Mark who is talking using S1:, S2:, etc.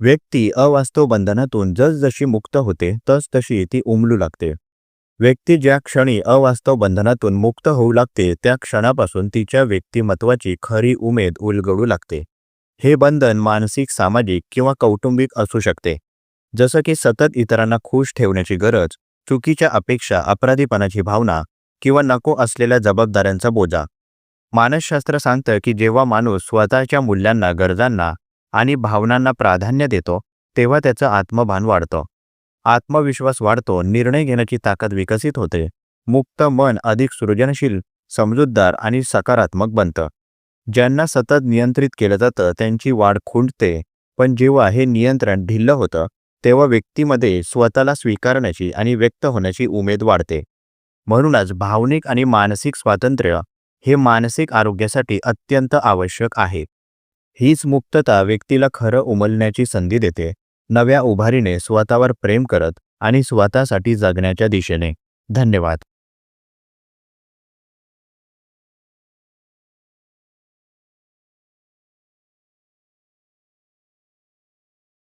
S1: व्यक्ती अवास्तव बंधनातून जसजशी मुक्त होते तसतशी ती उमलू लागते. व्यक्ती ज्या क्षणी अवास्तव बंधनातून मुक्त होऊ लागते त्या क्षणापासून तिच्या व्यक्तिमत्वाची खरी उमेद उलगडू लागते. हे बंधन मानसिक सामाजिक किंवा कौटुंबिक असू शकते. जसं की सतत इतरांना खुश ठेवण्याची गरज चुकीच्या अपेक्षा अपराधीपणाची भावना किंवा नको असलेल्या जबाबदाऱ्यांचा बोजा. मानसशास्त्र सांगतं की जेव्हा माणूस स्वतःच्या मूल्यांना गरजांना आणि भावनांना प्राधान्य देतो तेव्हा त्याचं आत्मभान वाढतं. आत्मविश्वास वाढतो निर्णय घेण्याची ताकद विकसित होते. मुक्त मन अधिक सृजनशील समजूतदार आणि सकारात्मक बनतं. ज्यांना सतत नियंत्रित केलं जातं त्यांची वाढ खुंटते. पण जेव्हा हे नियंत्रण ढिल्लं होतं तेव्हा व्यक्तीमध्ये स्वतःला स्वीकारण्याची आणि व्यक्त होण्याची उमेद वाढते. म्हणूनच भावनिक आणि मानसिक स्वातंत्र्य हे मानसिक आरोग्यासाठी अत्यंत आवश्यक आहे. हीच मुक्तता व्यक्तीला खरं उमलण्याची संधी देते नव्या उभारीने स्वतःवर प्रेम करत आणि स्वतःसाठी जगण्याच्या दिशेने. धन्यवाद.